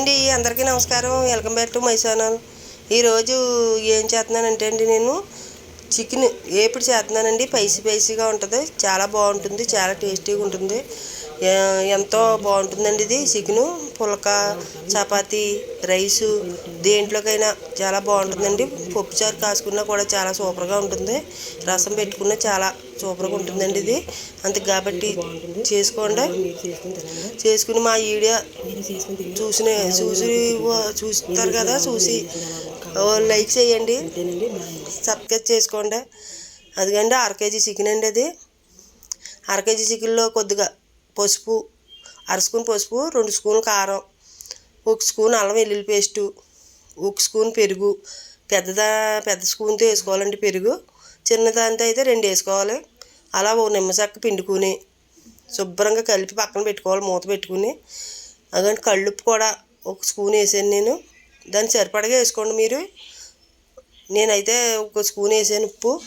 అండి అందరికీ నమస్కారం. Welcome back to my channel. ఈరోజు ఏం చేస్తున్నానంటే అండి నేను చికెన్ ఏపుడు చేస్తున్నానండి. పైసి పైసీగా ఉంటుంది. చాలా బాగుంటుంది చాలా టేస్టీగా ఉంటుంది. ఎంతో బాగుంటుందండి ఇది చికెను పులక చపాతి రైసు. దేంట్లోకైనా చాలా బాగుంటుందండి. పప్పుచారు కాసుకున్నా కూడా చాలా సూపర్గా ఉంటుంది. రసం పెట్టుకున్నా చాలా సూపర్గా ఉంటుందండి ఇది. అందుకు కాబట్టి చేసుకోండి. చేసుకుని మా వీడియో చూసిన చూసి చూస్తారు కదా చూసి లైక్ చేయండి. సబ్స్క్రైబ్ చేసుకోండి. అదిగండి అర కేజీ చికెన్ అండి అది. అర కేజీ చికెన్లో కొద్దిగా పసుపు అర స్పూన్ పసుపు రెండు స్పూన్ కారం ఒక స్పూన్ అల్లం వెల్లుల్లి పేస్టు ఒక స్పూన్ పెరుగు. పెద్దదా పెద్ద స్పూన్తో వేసుకోవాలండి పెరుగు. చిన్నదాంతో అయితే రెండు వేసుకోవాలి. అలా ఓ నిమ్మచెక్క పిండుకుని శుభ్రంగా కలిపి పక్కన పెట్టుకోవాలి మూత పెట్టుకుని. అదంటే కళ్ళుప్పు కూడా ఒక స్పూన్ వేసాను నేను. దాన్ని సరిపడగా వేసుకోండి మీరు. నేనైతే ఒక స్పూన్ వేసాను ఉప్పు.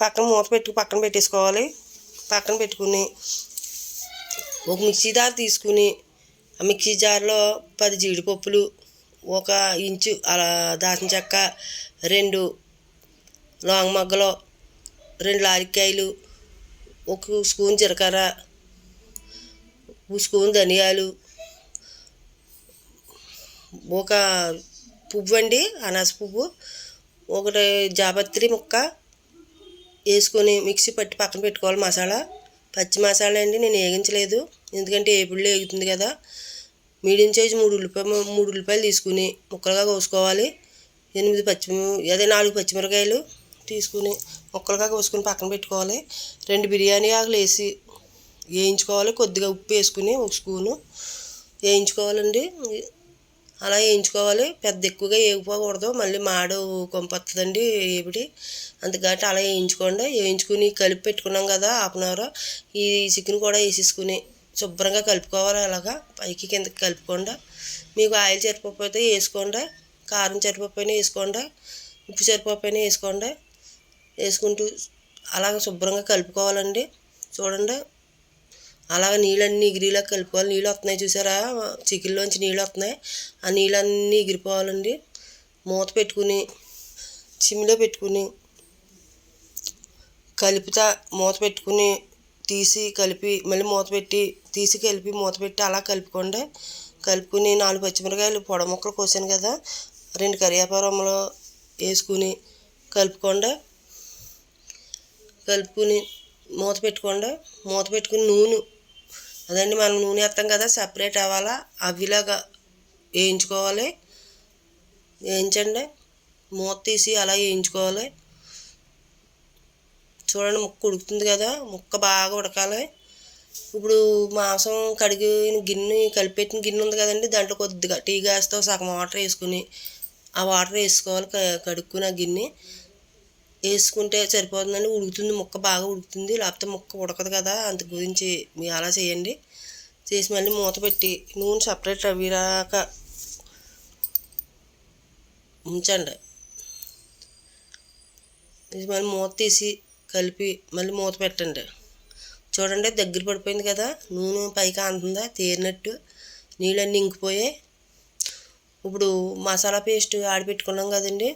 పక్కన మూత పెట్టుకు పక్కన పెట్టేసుకోవాలి. పక్కన పెట్టుకుని ఒక మిక్సీ జార్ తీసుకుని ఆ మిక్సీ జార్లో పది జీడిపప్పులు ఒక ఇంచు అలా దాచిన చెక్క రెండు లాంగ్ మగ్గలు రెండు లారికాయలు ఒక స్పూన్ జీలకర్ర ఒక స్పూన్ ధనియాలు ఒక పువ్వు అండి అనాస పువ్వు ఒకటి జాపత్రి ముక్క వేసుకొని మిక్సీ పట్టి పక్కన పెట్టుకోవాలి మసాలా. పచ్చి మసాలా అండి నేను వేగించలేదు. ఎందుకంటే ఏపుళ్ళు వేగుతుంది కదా. మీడియం సైజు మూడు ఉల్లిపాయ మూడు ఉల్లిపాయలు తీసుకుని ముక్కలుగా కోసుకోవాలి. ఎనిమిది పచ్చి అదే నాలుగు పచ్చిమిరకాయలు తీసుకుని ముక్కలుగా కోసుకుని పక్కన పెట్టుకోవాలి. రెండు బిర్యానీ ఆకులు వేసి వేయించుకోవాలి. కొద్దిగా ఉప్పు వేసుకుని ఒక స్పూను వేయించుకోవాలండి. అలా వేయించుకోవాలి. పెద్ద ఎక్కువగా వేగిపోకూడదు మళ్ళీ మాడు కొంపొస్తుందండి ఏపిడి అందుకంటే అలా వేయించుకోండి. వేయించుకుని కలిపి పెట్టుకున్నాం కదా హాఫ్ అన్ అవర్. ఈ చికెన్ కూడా వేసేసుకుని శుభ్రంగా కలుపుకోవాలి అలాగా. పైకి కిందకి కలుపుకోండి. మీకు ఆయిల్ సరిపోతే వేసుకోండి. కారం సరిపోయినా వేసుకోండి. ఉప్పు సరిపోయినా వేసుకోండి. వేసుకుంటూ అలాగ శుభ్రంగా కలుపుకోవాలండి. చూడండి. అలాగ నీళ్ళన్నీ ఎగిరిలా కలుపుకోవాలి నీళ్ళు వస్తున్నాయి చూసారా? చికెన్లోంచి నీళ్ళు వస్తున్నాయి. ఆ నీళ్ళన్నీ ఎగిరిపోవాలండి. మూత పెట్టుకుని చిమ్మిలో పెట్టుకుని కలుపుతా మూత పెట్టుకుని తీసి కలిపి మళ్ళీ మూత పెట్టి తీసి కలిపి మూత పెట్టి అలా కలుపుకోండి. కలుపుకుని నాలుగు పచ్చిమిరకాయలు పొడ ముక్కలు కోసాను కదా రెండు కరివేపారమ్మలు వేసుకుని కలుపుకోండి. కలుపుకుని మూత పెట్టుకోండి. మూత పెట్టుకుని నూనె అదండి మనం నూనె వేస్తాం కదా సపరేట్ అవ్వాలా? అవిలాగా వేయించుకోవాలి. వేయించండి. మూత తీసి అలా వేయించుకోవాలి. చూడండి ముక్క ఉడుకుతుంది కదా ముక్క బాగా ఉడకాలి. ఇప్పుడు మాంసం కడిగిన గిన్నె కలిపెట్టిన గిన్నె ఉంది కదండి దాంట్లో కొద్దిగా టీ గ్యాస్తో సగం వాటర్ వేసుకుని ఆ వాటర్ వేసుకోవాలి కడుక్కుని ఆ గిన్నె. వేసుకుంటే సరిపోతుందండి ఉడుకుతుంది ముక్క బాగా ఉడుకుతుంది లేకపోతే ముక్క ఉడకదు కదా అంత గురించి మీరు అలా చేయండి. చేసి మళ్ళీ మూత పెట్టి నూనె సపరేట్ అవిరాక ఉంచండి. ఇది మళ్ళీ మూత తీసి కలిపి మళ్ళీ మూత పెట్టండి. చూడండి దగ్గర పడిపోయింది కదా నూనె పైకి అంతుందా తేరినట్టు నీళ్ళన్నీ ఇంకిపోయాయి. ఇప్పుడు మసాలా పేస్ట్ ఆడిపెట్టుకున్నాం కదండి.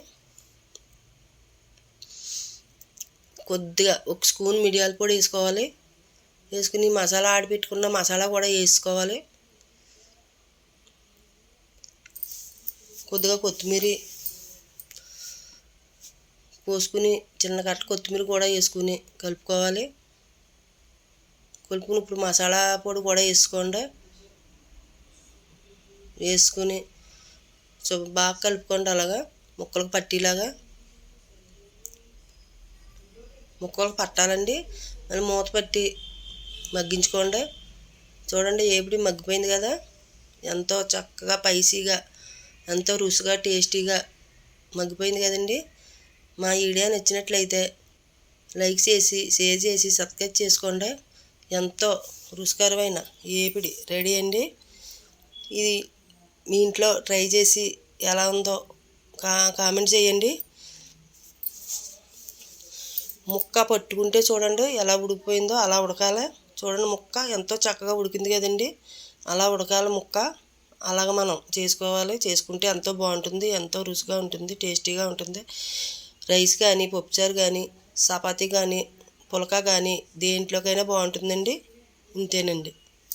కొద్దిగా ఒక స్పూన్ మిరియాల పొడి వేసుకోవాలి. వేసుకుని మసాలా ఆడిపెట్టుకున్న మసాలా కూడా వేసుకోవాలి. కొద్దిగా కొత్తిమీర పోసుకుని చిన్న కట్ట కొత్తిమీర కూడా వేసుకుని కలుపుకోవాలి. కలుపుకుని ఇప్పుడు మసాలా పొడి కూడా వేసుకోండి. వేసుకుని బాగా కలుపుకోండి అలాగా ముక్కలకు పట్టిలాగా. ముక్కలు పట్టాలండి. మళ్ళీ మూత పట్టి మగ్గించుకోండి. చూడండి ఏపిడి మగ్గిపోయింది కదా. ఎంతో చక్కగా పైసీగా ఎంతో రుచిగా టేస్టీగా మగ్గిపోయింది కదండి. మా వీడియో నచ్చినట్లయితే లైక్ చేసి షేర్ చేసి సబ్స్క్రైబ్ చేసుకోండి. ఎంతో రుచికరమైన ఏపిడి రెడీ అండి. ఇది మీ ఇంట్లో ట్రై చేసి ఎలా ఉందో కా కామెంట్ చేయండి. ముక్క పట్టుకుంటే చూడండి ఎలా ఉడికిపోయిందో అలా ఉడకాలి. చూడండి ముక్క ఎంతో చక్కగా ఉడికింది కదండి. అలా ఉడకాలి ముక్క. అలాగ మనం చేసుకోవాలి. చేసుకుంటే ఎంతో బాగుంటుంది ఎంతో రుచిగా ఉంటుంది టేస్టీగా ఉంటుంది. రైస్ కానీ పప్పుచారు కానీ చపాతీ కానీ పులక కానీ దేంట్లోకైనా బాగుంటుందండి. ఇంతేనండి.